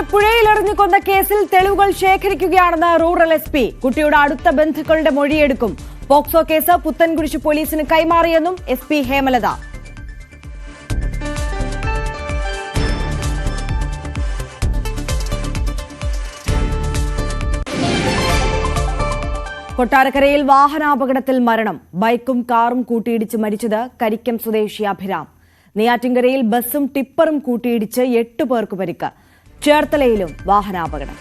പുഴയിലെറിഞ്ഞു കൊന്ന കേസിൽ തെളിവുകൾ ശേഖരിക്കുകയാണെന്ന് റൂറൽ എസ് പി. കുട്ടിയുടെ അടുത്ത ബന്ധുക്കളുടെ മൊഴിയെടുക്കും. പോക്സോ കേസ് പുത്തൻകുരിശ് പോലീസിന് കൈമാറിയെന്നും എസ് പി ഹേമലത. കൊട്ടാരക്കരയിൽ വാഹനാപകടത്തിൽ മരണം. ബൈക്കും കാറും കൂട്ടിയിടിച്ച് മരിച്ചത് കരിക്കം സ്വദേശി അഭിരാം. നെയ്യാറ്റിൻകരയിൽ ബസ്സും ടിപ്പറും കൂട്ടിയിടിച്ച് എട്ട് പേർക്ക് പരിക്ക്. ചേർത്തലയിലും വാഹനാപകടം.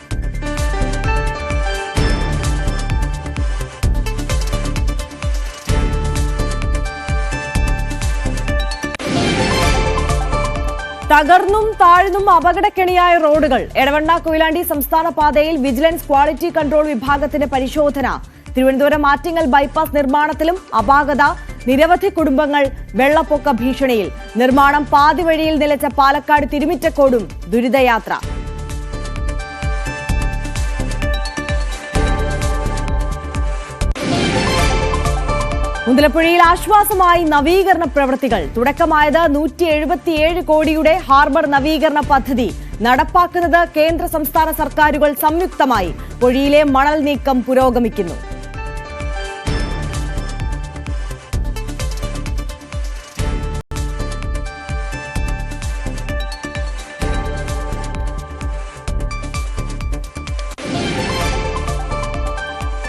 തകർന്നും താഴ്ന്നും അപകടക്കെണിയായ റോഡുകൾ. എടവണ്ണ കൊയിലാണ്ടി സംസ്ഥാന പാതയിൽ വിജിലൻസ് ക്വാളിറ്റി കൺട്രോൾ വിഭാഗത്തിന്റെ പരിശോധന. തിരുവനന്തപുരം ആറ്റിങ്ങൽ ബൈപ്പാസ് നിർമ്മാണത്തിലും അപാകത. നിരവധി കുടുംബങ്ങൾ വെള്ളപ്പൊക്ക ഭീഷണിയിൽ. നിർമ്മാണം പാതിവഴിയിൽ നിലച്ച പാലക്കാട് തിരുമിറ്റക്കോടും ദുരിതയാത്ര. മുതലപ്പുഴയിൽ ആശ്വാസമായി നവീകരണ പ്രവൃത്തികൾ. തുടക്കമായത് നൂറ്റി എഴുപത്തിയേഴ് കോടിയുടെ ഹാർബർ നവീകരണ പദ്ധതി. നടപ്പാക്കുന്നത് കേന്ദ്ര സംസ്ഥാന സർക്കാരുകൾ സംയുക്തമായി. പുഴയിലെ മണൽ നീക്കം പുരോഗമിക്കുന്നു.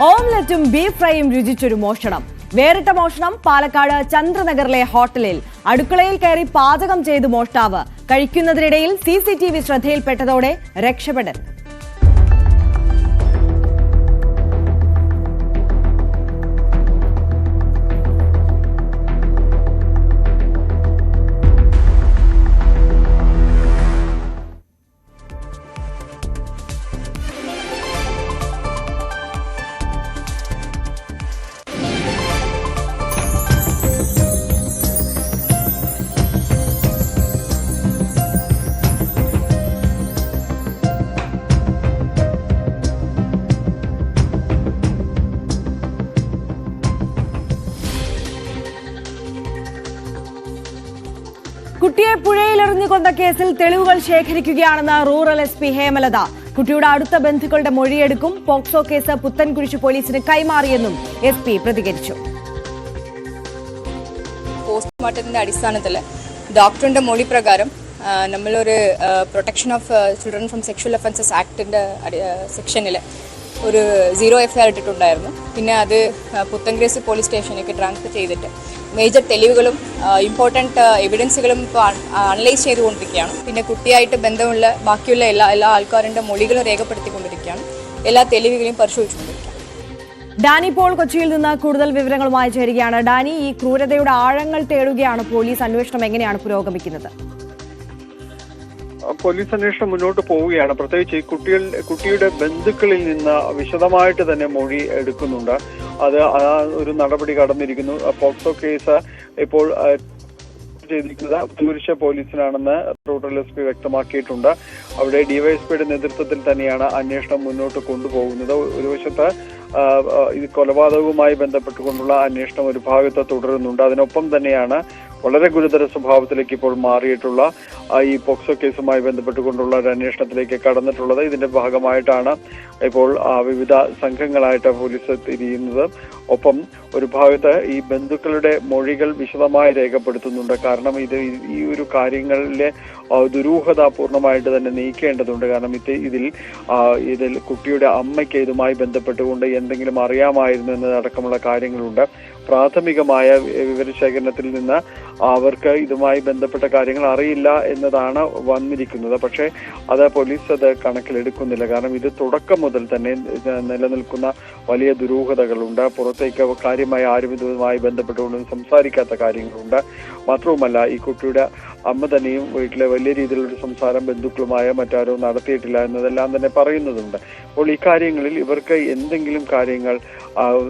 ഓംലറ്റും ബീഫ് ഫ്രൈയും രുചിച്ചൊരു മോഷണം. വേറിട്ട മോഷണം പാലക്കാട് ചന്ദ്രനഗറിലെ ഹോട്ടലിൽ. അടുക്കളയിൽ കയറി പാചകം ചെയ്ത് മോഷ്ടാവ്. കഴിക്കുന്നതിനിടയിൽ സി സി ടി വി ശ്രദ്ധയിൽപ്പെട്ടതോടെ രക്ഷപ്പെടൽ. കുട്ടിയെ പുഴയിലെറിഞ്ഞു കൊന്ന കേസിൽ തെളിവുകൾ ശേഖരിക്കുകയാണെന്ന് റൂറൽ എസ് പി ഹേമലത. കുട്ടിയുടെ അടുത്ത ബന്ധുക്കളുടെ മൊഴിയെടുക്കും. പോക്സോ കേസ് പുത്തൻകുരിശ് പോലീസിന് കൈമാറിയെന്നും എസ് പി പ്രതികരിച്ചു. പോസ്റ്റ്മോർട്ടത്തിന്റെ അടിസ്ഥാനത്തിൽ ഡോക്ടറിന്റെ മൊഴി പ്രകാരം നമ്മളൊരു protection of children from sexual offences ആക്ടിന്റെ സെക്ഷനിൽ ഒരു സീറോ എഫ് ഐ ആർ ഇട്ടിട്ടുണ്ടായിരുന്നു. പിന്നെ അത് പുത്തൻഗ്രേസ് പോലീസ് സ്റ്റേഷനിലേക്ക് ട്രാൻസ്ഫർ ചെയ്തിട്ട് മേജർ തെളിവുകളും ഇമ്പോർട്ടന്റ് എവിഡൻസുകളും ഇപ്പോൾ അനലൈസ് ചെയ്തുകൊണ്ടിരിക്കുകയാണ്. പിന്നെ കുട്ടിയായിട്ട് ബന്ധമുള്ള ബാക്കിയുള്ള എല്ലാ എല്ലാ ആൾക്കാരുടെ മൊഴികളും രേഖപ്പെടുത്തിക്കൊണ്ടിരിക്കുകയാണ്. എല്ലാ തെളിവുകളെയും പരിശോധിച്ചുകൊണ്ടിരിക്കുകയാണ്. ഡാനി പോൾ കൊച്ചിയിൽ നിന്ന് കൂടുതൽ വിവരങ്ങളുമായി ചേരുകയാണ്. ഡാനി ഈ ക്രൂരതയുടെ ആഴങ്ങൾ തേടുകയാണ് പോലീസ് അന്വേഷണം എങ്ങനെയാണ് പുരോഗമിക്കുന്നത്? പോലീസ് അന്വേഷണം മുന്നോട്ട് പോവുകയാണ്. പ്രത്യേകിച്ച് ഈ കുട്ടികൾ കുട്ടിയുടെ ബന്ധുക്കളിൽ നിന്ന് വിശദമായിട്ട് തന്നെ മൊഴി എടുക്കുന്നുണ്ട്. അത് ഒരു നടപടി കടന്നിരിക്കുന്നു. പോക്സോ കേസ് ഇപ്പോൾ ചെയ്തിരിക്കുന്നത് പുരുഷ പോലീസിനാണെന്ന് റൂറൽ എസ് പി വ്യക്തമാക്കിയിട്ടുണ്ട്. അവിടെ ഡിവൈഎസ്പിയുടെ നേതൃത്വത്തിൽ തന്നെയാണ് അന്വേഷണം മുന്നോട്ട് കൊണ്ടുപോകുന്നത്. ഒരു വശത്ത് ഇത് കൊലപാതകവുമായി ബന്ധപ്പെട്ടുകൊണ്ടുള്ള അന്വേഷണം ഒരു ഭാഗത്ത് തുടരുന്നുണ്ട്. അതിനൊപ്പം തന്നെയാണ് വളരെ ഗുരുതര സ്വഭാവത്തിലേക്ക് ഇപ്പോൾ മാറിയിട്ടുള്ള ഈ പോക്സോ കേസുമായി ബന്ധപ്പെട്ടുകൊണ്ടുള്ള ഒരു അന്വേഷണത്തിലേക്ക് കടന്നിട്ടുള്ളത്. ഇതിന്റെ ഭാഗമായിട്ടാണ് ഇപ്പോൾ വിവിധ സംഘങ്ങളായിട്ട് പോലീസ് തിരിയുന്നത് ഒപ്പം ഒരു ഭാഗത്ത് ഈ ബന്ധുക്കളുടെ മൊഴികൾ വിശദമായി രേഖപ്പെടുത്തുന്നുണ്ട്. കാരണം ഇത് ഈ- ഒരു കാര്യങ്ങളിലെ ദുരൂഹത പൂർണമായിട്ട് തന്നെ നീക്കേണ്ടതുണ്ട്. കാരണം ഇത് ഇതിൽ ഇതിൽ കുട്ടിയുടെ അമ്മയ്ക്ക് ഇതുമായി ബന്ധപ്പെട്ടുകൊണ്ട് എന്തെങ്കിലും അറിയാമായിരുന്നു എന്നതടക്കമുള്ള കാര്യങ്ങളുണ്ട്. പ്രാഥമികമായ വിവരശേഖരണത്തിൽ നിന്ന് അവർക്ക് ഇതുമായി ബന്ധപ്പെട്ട കാര്യങ്ങൾ അറിയില്ല എന്നതാണ് വന്നിരിക്കുന്നത്. പക്ഷേ അത് പോലീസ് അത് കണക്കിലെടുക്കുന്നില്ല. കാരണം ഇത് തുടക്കം മുതൽ തന്നെ നിലനിൽക്കുന്ന വലിയ ദുരൂഹതകളുണ്ട്. പുറത്തേക്ക് കാര്യമായ ആരും ഇതുമായി ബന്ധപ്പെട്ടുകൊണ്ടും സംസാരിക്കാത്ത കാര്യങ്ങളുണ്ട്. മാത്രവുമല്ല ഈ കുട്ടിയുടെ അമ്മ തന്നെയും വീട്ടിലെ വലിയ രീതിയിലുള്ള സംസാരം ബന്ധുക്കളുമായ മറ്റാരോ നടത്തിയിട്ടില്ല എന്നതെല്ലാം തന്നെ പറയുന്നതുണ്ട്. അപ്പോൾ ഈ കാര്യങ്ങളിൽ ഇവർക്ക് എന്തെങ്കിലും കാര്യങ്ങൾ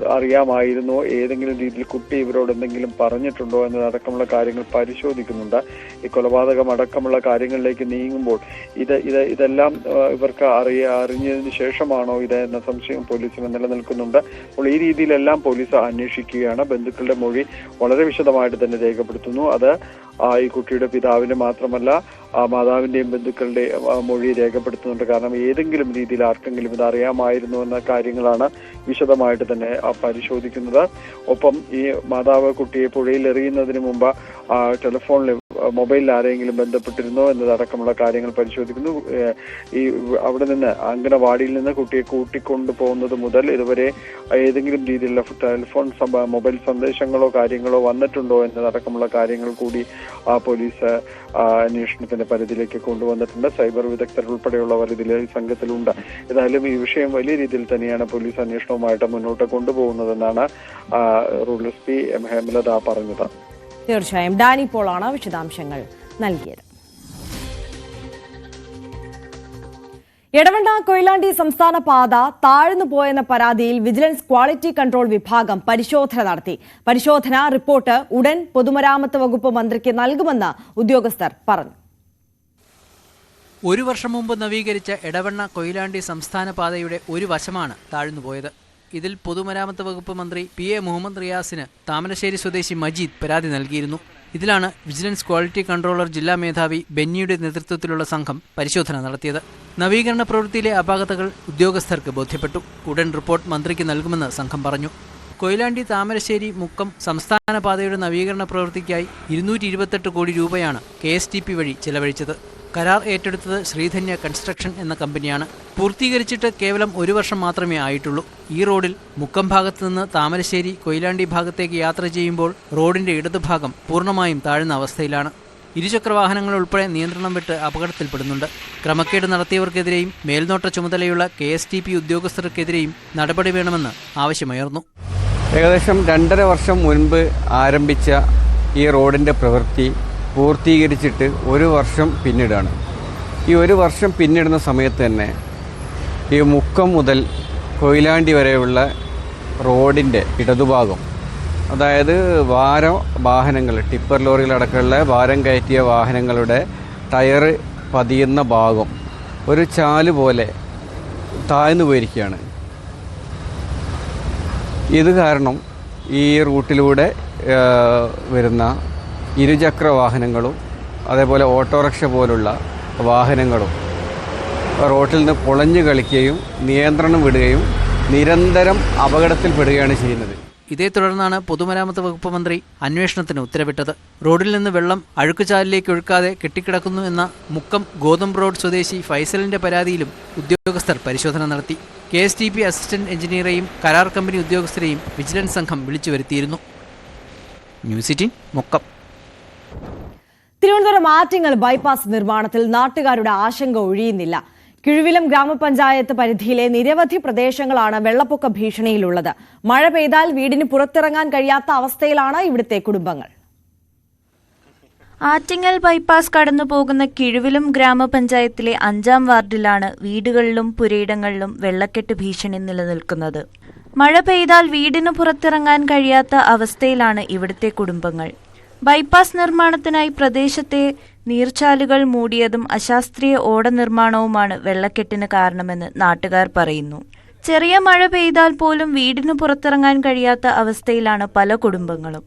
അറിയാമായിരുന്നോ? ഏതെങ്കിലും രീതിയിൽ കുട്ടി ഇവരോട് എന്തെങ്കിലും പറഞ്ഞിട്ടുണ്ടോ എന്നതടക്കമുള്ള കാര്യങ്ങൾ പരിശോധിക്കുന്നുണ്ട്. ഈ കൊലപാതകം അടക്കമുള്ള കാര്യങ്ങളിലേക്ക് നീങ്ങുമ്പോൾ ഇത് ഇത് ഇതെല്ലാം ഇവർക്ക് അറിയ അറിഞ്ഞതിന് ശേഷമാണോ ഇത് എന്ന സംശയം പോലീസിന് നിലനിൽക്കുന്നുണ്ട്. അപ്പോൾ ഈ രീതിയിലെല്ലാം പോലീസ് അന്വേഷിക്കുകയാണ്. ബന്ധുക്കളുടെ മൊഴി വളരെ വിശദമായിട്ട് തന്നെ രേഖപ്പെടുത്തുന്നു. അത് ഈ കുട്ടിയുടെ പിതാവിന് മാത്രമല്ല ആ, മാതാവിന്റെയും ബന്ധുക്കളുടെയും ആ, മൊഴി രേഖപ്പെടുത്തുന്നുണ്ട്. കാരണം ഏതെങ്കിലും രീതിയിൽ ആർക്കെങ്കിലും ഇത് അറിയാമായിരുന്നു എന്ന കാര്യങ്ങളാണ് വിശദമായിട്ട് തന്നെ പരിശോധിക്കുന്നത്. ഒപ്പം ഈ മാതാവ് കുട്ടിയെ പുഴയിൽ എറിയുന്നതിന് മുമ്പ് ടെലിഫോണിൽ മൊബൈലിൽ ആരെങ്കിലും ബന്ധപ്പെട്ടിരുന്നോ എന്നതടക്കമുള്ള കാര്യങ്ങൾ പരിശോധിക്കുന്നു. ഈ അവിടെ നിന്ന് അംഗനവാടിയിൽ നിന്ന് കുട്ടിയെ കൂട്ടിക്കൊണ്ടു പോകുന്നത് മുതൽ ഇതുവരെ ഏതെങ്കിലും രീതിയിലുള്ള ടെലിഫോൺ മൊബൈൽ സന്ദേശങ്ങളോ കാര്യങ്ങളോ വന്നിട്ടുണ്ടോ എന്നതടക്കമുള്ള കാര്യങ്ങൾ കൂടി ആ പോലീസ് അന്വേഷണത്തിന്റെ പരിധിയിലേക്ക് കൊണ്ടുവന്നിട്ടുണ്ട്. സൈബർ വിദഗ്ധർ ഉൾപ്പെടെയുള്ളവർ ഇതിൽ സംഘത്തിലുണ്ട്. ഏതായാലും ഈ വിഷയം വലിയ രീതിയിൽ തന്നെയാണ് പോലീസ് അന്വേഷണവുമായിട്ട് മുന്നോട്ട് കൊണ്ടുപോകുന്നതെന്നാണ് rural S P M Hemalatha പറഞ്ഞത്. തീർച്ചയായും. ഡാനി പോളാണ് വിശദാംശങ്ങൾ നൽകിയത്. എടവണ്ണ കൊയിലാണ്ടി സംസ്ഥാന പാത താഴ്ന്നു പോയെന്ന പരാതിയിൽ വിജിലൻസ് ക്വാളിറ്റി കൺട്രോൾ വിഭാഗം പരിശോധന നടത്തി. പരിശോധന റിപ്പോർട്ട് ഉടൻ പൊതുമരാമത്ത് വകുപ്പ് മന്ത്രിക്ക് നൽകുമെന്ന് ഉദ്യോഗസ്ഥർ പറഞ്ഞു. ഒരു വർഷം മുമ്പ് നവീകരിച്ച എടവണ്ണ കൊയിലാണ്ടി സംസ്ഥാന പാതയുടെ ഒരു വശമാണ് താഴ്ന്നുപോയത് ഇതിൽ പൊതുമരാമത്ത് വകുപ്പ് മന്ത്രി പി എ മുഹമ്മദ് റിയാസിന് താമരശ്ശേരി സ്വദേശി മജീദ് പരാതി നൽകിയിരുന്നു. ഇതിലാണ് വിജിലൻസ് ക്വാളിറ്റി കൺട്രോളർ ജില്ലാ മേധാവി ബെന്നിയുടെ നേതൃത്വത്തിലുള്ള സംഘം പരിശോധന നടത്തിയത്. നവീകരണ പ്രവൃത്തിയിലെ അപാകതകൾ ഉദ്യോഗസ്ഥർക്ക് ബോധ്യപ്പെട്ടു. ഉടൻ റിപ്പോർട്ട് മന്ത്രിക്ക് നൽകുമെന്ന് സംഘം പറഞ്ഞു. കൊയിലാണ്ടി താമരശ്ശേരി മുക്കം സംസ്ഥാന പാതയുടെ നവീകരണ പ്രവൃത്തിക്കായി ഇരുന്നൂറ്റി കോടി രൂപയാണ് കെ വഴി ചെലവഴിച്ചത്. കരാർ ഏറ്റെടുത്തത് ശ്രീധന്യ കൺസ്ട്രക്ഷൻ എന്ന കമ്പനിയാണ്. പൂർത്തീകരിച്ചിട്ട് കേവലം ഒരു വർഷം മാത്രമേ ആയിട്ടുള്ളൂ. ഈ റോഡിൽ മുക്കം ഭാഗത്തു നിന്ന് താമരശ്ശേരി കൊയിലാണ്ടി ഭാഗത്തേക്ക് യാത്ര ചെയ്യുമ്പോൾ റോഡിന്റെ ഇടതുഭാഗം പൂർണമായും താഴ്ന്ന അവസ്ഥയിലാണ്. ഇരുചക്രവാഹനങ്ങൾ ഉൾപ്പെടെ നിയന്ത്രണം വിട്ട് അപകടത്തിൽപ്പെടുന്നുണ്ട്. ക്രമക്കേട് നടത്തിയവർക്കെതിരെയും മേൽനോട്ട ചുമതലയുള്ള കെ എസ് ടി പി ഉദ്യോഗസ്ഥർക്കെതിരെയും നടപടി വേണമെന്ന് ആവശ്യമുയർന്നു ഏകദേശം രണ്ടര വർഷം മുൻപ് ആരംഭിച്ച ഈ റോഡിന്റെ പ്രവൃത്തി പൂർത്തീകരിച്ചിട്ട് ഒരു വർഷം പിന്നിടാണ്. ഈ ഒരു വർഷം പിന്നിടുന്ന സമയത്ത് തന്നെ ഈ മുക്കം മുതൽ കൊയിലാണ്ടി വരെയുള്ള റോഡിന്റെ ഇടതുഭാഗം അതായത് ഭാര വാഹനങ്ങൾ ടിപ്പർ ലോറികളടക്കമുള്ള ഭാരം കയറ്റിയ വാഹനങ്ങളുടെ ടയർ പതിയുന്ന ഭാഗം ഒരു ചാൽ പോലെ താഴ്ന്നു പോയിരിക്കുകയാണ്. ഇത് കാരണം ഈ റൂട്ടിലൂടെ വരുന്ന ഇരുചക്ര വാഹനങ്ങളും അതേപോലെ ഓട്ടോറിക്ഷ പോലുള്ള വാഹനങ്ങളും റോട്ടിൽ നിന്ന് പൊളഞ്ഞു കളിക്കുകയും നിയന്ത്രണം വിടുകയും നിരന്തരം അപകടത്തിൽപ്പെടുകയാണ് ചെയ്യുന്നത്. ഇതേ തുടർന്നാണ് പൊതുമരാമത്ത് വകുപ്പ് മന്ത്രി അന്വേഷണത്തിന് ഉത്തരവിട്ടത്. റോഡിൽ നിന്ന് വെള്ളം അഴുക്കുചാലിലേക്ക് ഒഴുക്കാതെ കെട്ടിക്കിടക്കുന്നു എന്ന മുക്കം ഗോതമ്പ് റോഡ് സ്വദേശി ഫൈസലിന്റെ പരാതിയിലും ഉദ്യോഗസ്ഥർ പരിശോധന നടത്തി. K S T P assistant എഞ്ചിനീയറെയും കരാർ കമ്പനി ഉദ്യോഗസ്ഥരെയും വിജിലൻസ് സംഘം വിളിച്ചു വരുത്തിയിരുന്നു news eighteen Mukkam. Thiruvananthapuram Attingal bypass നിർമ്മാണത്തിൽ നാട്ടുകാരുടെ ആശങ്ക ഒഴിയുന്നില്ല. കിഴുവിലം ഗ്രാമപഞ്ചായത്ത് പരിധിയിലെ നിരവധി പ്രദേശങ്ങളാണ് വെള്ളപ്പൊക്ക ഭീഷണിയിലുള്ളത്. മഴ പെയ്താൽ വീടിന് പുറത്തിറങ്ങാൻ കഴിയാത്ത അവസ്ഥയിലാണ് ഇവിടുത്തെ കുടുംബങ്ങൾ. ആറ്റിങ്ങൽ ബൈപ്പാസ് കടന്നു പോകുന്ന കിഴുവിലും ഗ്രാമപഞ്ചായത്തിലെ അഞ്ചാം വാർഡിലാണ് വീടുകളിലും പുരയിടങ്ങളിലും വെള്ളക്കെട്ട് ഭീഷണി നിലനിൽക്കുന്നത്. മഴ പെയ്താൽ വീടിന് പുറത്തിറങ്ങാൻ കഴിയാത്ത അവസ്ഥയിലാണ് ഇവിടുത്തെ കുടുംബങ്ങൾ. ബൈപ്പാസ് നിർമ്മാണത്തിനായി പ്രദേശത്തെ നീർച്ചാലുകൾ മൂടിയതും അശാസ്ത്രീയ ഓട നിർമ്മാണവുമാണ് വെള്ളക്കെട്ടിന് കാരണമെന്ന് നാട്ടുകാർ പറയുന്നു. ചെറിയ മഴ പെയ്താൽ പോലും വീടിന് പുറത്തിറങ്ങാൻ കഴിയാത്ത അവസ്ഥയിലാണ് പല കുടുംബങ്ങളും.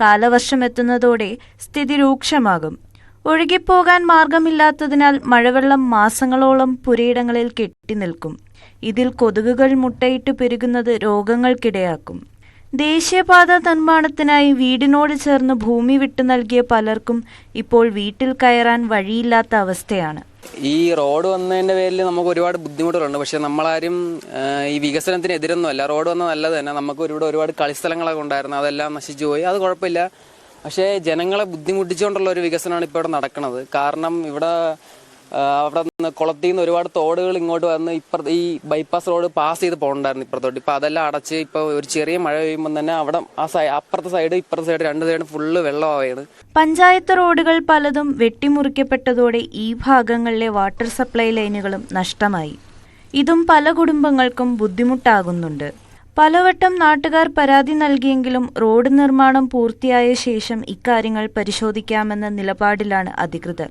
കാലവർഷം എത്തുന്നതോടെ സ്ഥിതി രൂക്ഷമാകും. ഒഴുകിപ്പോകാൻ മാർഗമില്ലാത്തതിനാൽ മഴവെള്ളം മാസങ്ങളോളം പുരയിടങ്ങളിൽ കെട്ടിനിൽക്കും ഇതിൽ കൊതുകുകൾ മുട്ടയിട്ട് പെരുകുന്നത് രോഗങ്ങൾക്കിടയാക്കും. ദേശീയപാത നിർമ്മാണത്തിനായി വീടിനോട് ചേർന്ന് ഭൂമി വിട്ടു നൽകിയ പലർക്കും ഇപ്പോൾ വീട്ടിൽ കയറാൻ വഴിയില്ലാത്ത അവസ്ഥയാണ്. ഈ റോഡ് വന്നതിന്റെ പേരിൽ നമുക്ക് ഒരുപാട് ബുദ്ധിമുട്ടുകളുണ്ട്. പക്ഷേ നമ്മളാരും ഈ വികസനത്തിന് എതിരൊന്നുമല്ല. റോഡ് വന്ന നല്ലത് തന്നെ. നമുക്ക് ഒരുപാട് ഒരുപാട് കളിസ്ഥലങ്ങളൊക്കെ ഉണ്ടായിരുന്നു. അതെല്ലാം നശിച്ചു പോയി. അത് കുഴപ്പമില്ല. പക്ഷേ ജനങ്ങളെ ബുദ്ധിമുട്ടിച്ചുകൊണ്ടുള്ള ഒരു വികസനമാണ് ഇപ്പോൾ ഇവിടെ നടക്കുന്നത്. കാരണം ഇവിടെ അവിടെ നിന്ന് കുളത്തിൽ നിന്ന് ഒരുപാട് തോടുകൾ ഇങ്ങോട്ട് വന്ന് ഇപ്പുറത്ത് ഈ ബൈപ്പാസ് റോഡ് പാസ് ചെയ്ത് പോകണ്ടായിരുന്നു ഇപ്പുറത്തോട്ട്. ഇപ്പം അതെല്ലാം അടച്ച് ഇപ്പോൾ ഒരു ചെറിയ മഴ പെയ്യുമ്പോൾ തന്നെ അവിടെ ആ സൈ അപ്പുറത്തെ സൈഡ് ഇപ്പുറത്തെ സൈഡ് രണ്ട് സൈഡ് ഫുള്ള് വെള്ളമാവുകയാണ് പഞ്ചായത്ത് റോഡുകൾ പലതും വെട്ടിമുറിക്കപ്പെട്ടതോടെ ഈ ഭാഗങ്ങളിലെ വാട്ടർ സപ്ലൈ ലൈനുകളും നഷ്ടമായി. ഇതും പല കുടുംബങ്ങൾക്കും ബുദ്ധിമുട്ടാകുന്നുണ്ട്. പലവട്ടം നാട്ടുകാർ പരാതി നൽകിയെങ്കിലും റോഡ് നിർമ്മാണം പൂർത്തിയായ ശേഷം ഇക്കാര്യങ്ങൾ പരിശോധിക്കാമെന്ന നിലപാടിലാണ് അധികൃതർ.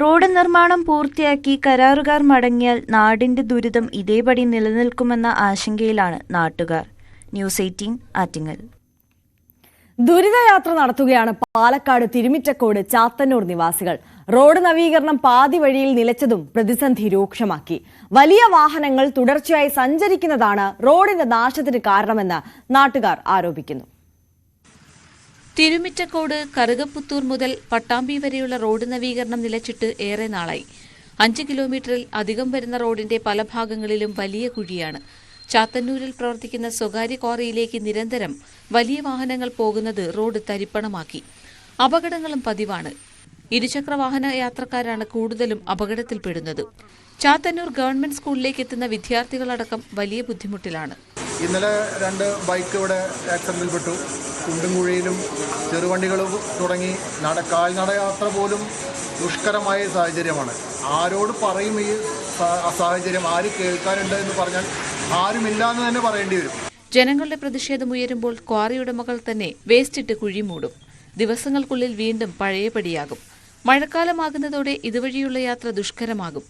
റോഡ് നിർമ്മാണം പൂർത്തിയാക്കി കരാറുകാർ മടങ്ങിയാൽ നാടിന്റെ ദുരിതം ഇതേപടി നിലനിൽക്കുമെന്ന ആശങ്കയിലാണ് നാട്ടുകാർ. News eighteen Attingal. ദുരിതയാത്ര നടത്തുകയാണ് പാലക്കാട് തിരുമിറ്റക്കോട് ചാത്തന്നൂർ നിവാസികൾ. റോഡ് നവീകരണം പാതി വഴിയിൽ നിലച്ചതും പ്രതിസന്ധി രൂക്ഷമാക്കി. വലിയ വാഹനങ്ങൾ തുടർച്ചയായി സഞ്ചരിക്കുന്നതാണ് റോഡിന്റെ നാശത്തിന് കാരണമെന്ന് നാട്ടുകാർ ആരോപിക്കുന്നു. തിരുമിറ്റക്കോട് കറുകപ്പുത്തൂർ മുതൽ പട്ടാമ്പി വരെയുള്ള റോഡ് നവീകരണം നിലച്ചിട്ട് ഏറെ നാളായി. അഞ്ച് കിലോമീറ്ററിൽ അധികം വരുന്ന റോഡിന്റെ പല ഭാഗങ്ങളിലും വലിയ കുഴിയാണ്. ചാത്തന്നൂരിൽ പ്രവർത്തിക്കുന്ന സ്വകാര്യ ക്വാറിയിലേക്ക് നിരന്തരം വലിയ വാഹനങ്ങൾ പോകുന്നത് റോഡ് തരിപ്പണമാക്കി. അപകടങ്ങളും പതിവാണ്. ഇരുചക്ര വാഹന യാത്രക്കാരാണ് കൂടുതലും അപകടത്തിൽപ്പെടുന്നത്. ചാത്തന്നൂർ ഗവൺമെന്റ് സ്കൂളിലേക്ക് എത്തുന്ന വിദ്യാർത്ഥികളടക്കം വലിയ ബുദ്ധിമുട്ടിലാണ്. ഇന്നലെ രണ്ട് ബൈക്ക് ഇവിടെ ആക്സിഡന്റിൽപ്പെട്ടു കുണ്ടുംകുഴിയിലും ചെറുവണ്ടികളും തുടങ്ങി നട കാൽനട യാത്ര പോലും ദുഷ്കരമായ സാഹചര്യമാണ്. ആരോട് പറയും ഈ സാഹചര്യം? ആര് കേൾക്കാനുണ്ട് എന്ന് പറഞ്ഞാൽ ആരുമില്ല എന്ന് തന്നെ പറയേണ്ടി വരും. ജനങ്ങളുടെ പ്രതിഷേധം ഉയരുമ്പോൾ ക്വാറി ഉടമകൾ തന്നെ വേസ്റ്റിട്ട് കുഴി മൂടും. ദിവസങ്ങൾക്കുള്ളിൽ വീണ്ടും പഴയപടിയാകും. മഴക്കാലമാകുന്നതോടെ ഇതുവഴിയുള്ള യാത്ര ദുഷ്കരമാകും.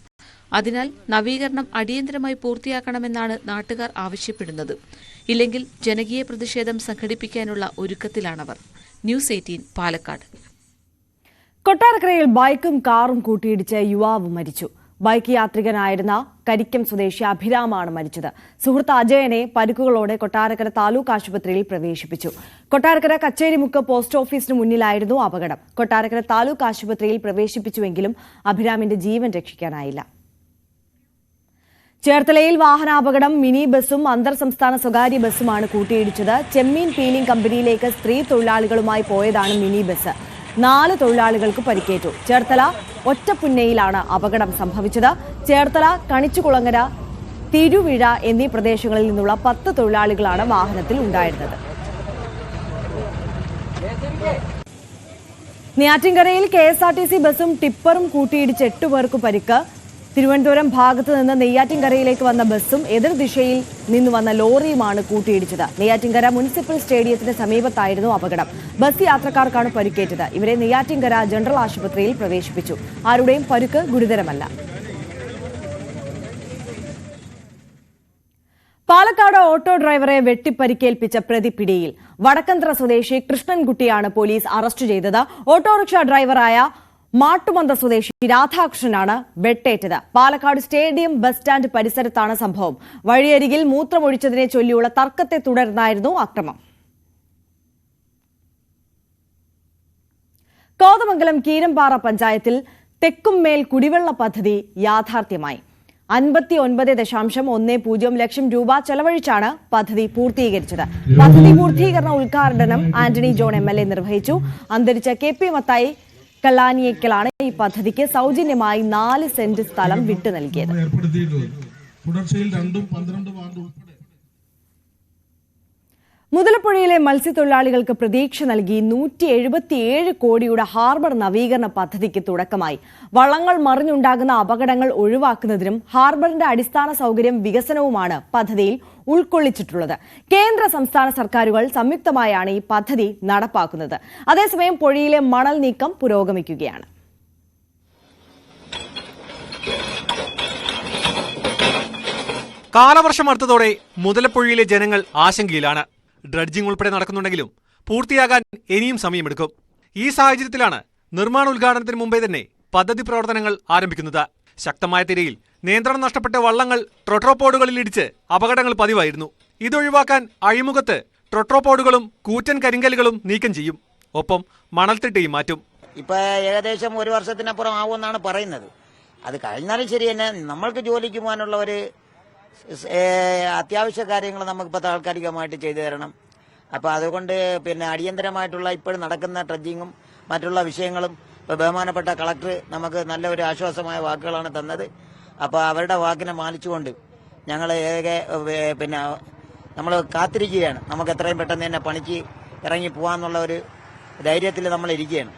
അതിനാൽ നവീകരണം അടിയന്തരമായി പൂർത്തിയാക്കണമെന്നാണ് നാട്ടുകാർ ആവശ്യപ്പെടുന്നത്. ഇല്ലെങ്കിൽ ജനകീയ പ്രതിഷേധം സംഘടിപ്പിക്കാനുള്ള ഒരുക്കത്തിലാണവർ. News eighteen Palakkad. കൊട്ടാരക്കരയിൽ ബൈക്കും കാറും കൂട്ടിയിടിച്ച് യുവാവ് മരിച്ചു. ബൈക്ക് യാത്രികനായിരുന്ന കരിക്കം സ്വദേശി അഭിരാമാണ് മരിച്ചത്. സുഹൃത്ത് അജയനെ പരുക്കുകളോടെ കൊട്ടാരക്കര താലൂക്ക് ആശുപത്രിയിൽ പ്രവേശിപ്പിച്ചു. കൊട്ടാരക്കര കച്ചേരിമുക്ക് പോസ്റ്റ് ഓഫീസിന് മുന്നിലായിരുന്നു അപകടം. കൊട്ടാരക്കര താലൂക്ക് ആശുപത്രിയിൽ പ്രവേശിപ്പിച്ചുവെങ്കിലും അഭിരാമിന്റെ ജീവൻ രക്ഷിക്കാനായില്ല. ചേർത്തലയിൽ വാഹനാപകടം മിനി ബസും അന്തർ സംസ്ഥാന സ്വകാര്യ ബസ്സുമാണ് കൂട്ടിയിടിച്ചത്. ചെമ്മീൻ പീലിംഗ് കമ്പനിയിലേക്ക് സ്ത്രീ തൊഴിലാളികളുമായി പോയതാണ് മിനി ബസ്. നാല് തൊഴിലാളികൾക്ക് പരിക്കേറ്റു. ചേർത്തല ഒറ്റപ്പുന്നയിലാണ് അപകടം സംഭവിച്ചത്. ചേർത്തല കണിച്ചുകുളങ്ങര തിരുവിഴ എന്നീ പ്രദേശങ്ങളിൽ നിന്നുള്ള പത്ത് തൊഴിലാളികളാണ് വാഹനത്തിൽ ഉണ്ടായിരുന്നത്. നെയ്യാറ്റിൻകരയിൽ K S R T C ബസും ടിപ്പറും കൂട്ടിയിടിച്ച് എട്ടു പേർക്ക് പരിക്ക്. തിരുവനന്തപുരം ഭാഗത്ത് നിന്ന് നെയ്യാറ്റിൻകരയിലേക്ക് വന്ന ബസ്സും എതിർദിശയിൽ നിന്ന് വന്ന ലോറിയുമാണ് കൂട്ടിയിടിച്ചത്. നെയ്യാറ്റിൻകര മുനിസിപ്പൽ സ്റ്റേഡിയത്തിന് സമീപത്തായിരുന്നു അപകടം. ബസ് യാത്രക്കാർക്കാണ് പരിക്കേറ്റത്. ഇവരെ നെയ്യാറ്റിൻകര ജനറൽ ആശുപത്രിയിൽ പ്രവേശിപ്പിച്ചു. ആരുടെയും പരുക്ക് ഗുരുതരമല്ല. പാലക്കാട് ഓട്ടോ ഡ്രൈവറെ വെട്ടിപ്പരിക്കേൽപ്പിച്ച പ്രതി പിടിയിൽ. വടക്കന്തറ സ്വദേശി കൃഷ്ണൻകുട്ടിയാണ് പോലീസ് അറസ്റ്റ് ചെയ്തത്. ഓട്ടോറിക്ഷ ഡ്രൈവറായ മാട്ടുമന്ത സ്വദേശി രാധാകൃഷ്ണനാണ് വെട്ടേറ്റത്. പാലക്കാട് സ്റ്റേഡിയം ബസ് സ്റ്റാൻഡ് പരിസരത്താണ് സംഭവം. വഴിയരികിൽ മൂത്രമൊഴിച്ചതിനെ ചൊല്ലിയുള്ള തർക്കത്തെ തുടർന്നായിരുന്നു അക്രമം. കോതമംഗലം കീരമ്പാറ പഞ്ചായത്തിൽ തെക്കുംമേൽ കുടിവെള്ള പദ്ധതി യാഥാർത്ഥ്യമായി. അൻപത്തി ഒൻപത് ദശാംശം ഒന്ന് പൂജ്യം ലക്ഷം രൂപ ചെലവഴിച്ചാണ് പദ്ധതി പൂർത്തീകരിച്ചത്. പദ്ധതി പൂർത്തീകരണ ഉദ്ഘാടനം Antony John M L A നിർവഹിച്ചു. അന്തരിച്ച കെ പി മത്തായി കല്ലാനിയേക്കലാണ് ഈ പദ്ധതിക്ക് സൗജന്യമായി നാല് സെന്റ് സ്ഥലം വിട്ടു നൽകിയത്. തുടർച്ചയിൽ രണ്ടും പന്ത്രണ്ട് വാർഡ് മുതലപ്പുഴയിലെ മത്സ്യത്തൊഴിലാളികൾക്ക് പ്രതീക്ഷ നൽകി നൂറ്റി എഴുപത്തിയേഴ് കോടിയുടെ ഹാർബർ നവീകരണ പദ്ധതിക്ക് തുടക്കമായി. വള്ളങ്ങൾ മറിഞ്ഞുണ്ടാകുന്ന അപകടങ്ങൾ ഒഴിവാക്കുന്നതിനും ഹാർബറിന്റെ അടിസ്ഥാന സൗകര്യം വികസനവുമാണ് പദ്ധതിയിൽ ഉൾക്കൊള്ളിച്ചിട്ടുള്ളത്. കേന്ദ്ര സംസ്ഥാന സർക്കാരുകൾ സംയുക്തമായാണ് ഈ പദ്ധതി നടപ്പാക്കുന്നത്. അതേസമയം പുഴയിലെ മണൽ നീക്കം പുരോഗമിക്കുകയാണ്. കാലവർഷം അടുത്തതോടെ മുതലപ്പുഴയിലെ ജനങ്ങൾ ആശങ്കയിലാണ്. ഡ്രഡ്ജിംഗ് ഉൾപ്പെടെ നടക്കുന്നുണ്ടെങ്കിലും പൂർത്തിയാകാൻ ഇനിയും സമയമെടുക്കും. ഈ സാഹചര്യത്തിലാണ് നിർമ്മാണ ഉദ്ഘാടനത്തിന് മുമ്പേ തന്നെ പദ്ധതി പ്രവർത്തനങ്ങൾ ആരംഭിക്കുന്നത്. ശക്തമായ തിരയിൽ നിയന്ത്രണം നഷ്ടപ്പെട്ട വള്ളങ്ങൾ ട്രൊട്രോപോഡുകളിൽ ഇടിച്ച് അപകടങ്ങൾ പതിവായിരുന്നു. ഇതൊഴിവാക്കാൻ അഴിമുഖത്ത് ട്രൊട്രോപോഡുകളും കൂറ്റൻ കരിങ്കലുകളും നീക്കം ചെയ്യും. ഒപ്പം മണൽത്തിട്ടയും മാറ്റും. ഇപ്പൊ ഏകദേശം ഒരു വർഷത്തിനപ്പുറം ആവുമെന്നാണ് പറയുന്നത്. അത് കഴിഞ്ഞാലും ശരി തന്നെ നമ്മൾക്ക് ജോലിക്ക് പോകാനുള്ള ഒരു അത്യാവശ്യ കാര്യങ്ങൾ നമുക്കിപ്പോൾ താൽക്കാലികമായിട്ട് ചെയ്തു തരണം. അപ്പോൾ അതുകൊണ്ട് പിന്നെ അടിയന്തരമായിട്ടുള്ള ഇപ്പോൾ നടക്കുന്ന ട്രഡ്ജിങ്ങും മറ്റുള്ള വിഷയങ്ങളും ഇപ്പോൾ ബഹുമാനപ്പെട്ട കളക്ടർ നമുക്ക് നല്ല ഒരു ആശ്വാസമായ വാക്കുകളാണ് തന്നത്. അപ്പോൾ അവരുടെ വാക്കിനെ മാനിച്ചുകൊണ്ട് ഞങ്ങൾ ഏക പിന്നെ നമ്മൾ കാത്തിരിക്കുകയാണ്. നമുക്ക് എത്രയും പെട്ടെന്ന് തന്നെ പണിക്ക് ഇറങ്ങി പോകാന്നുള്ള ഒരു ധൈര്യത്തിൽ നമ്മൾ ഇരിക്കുകയാണ്.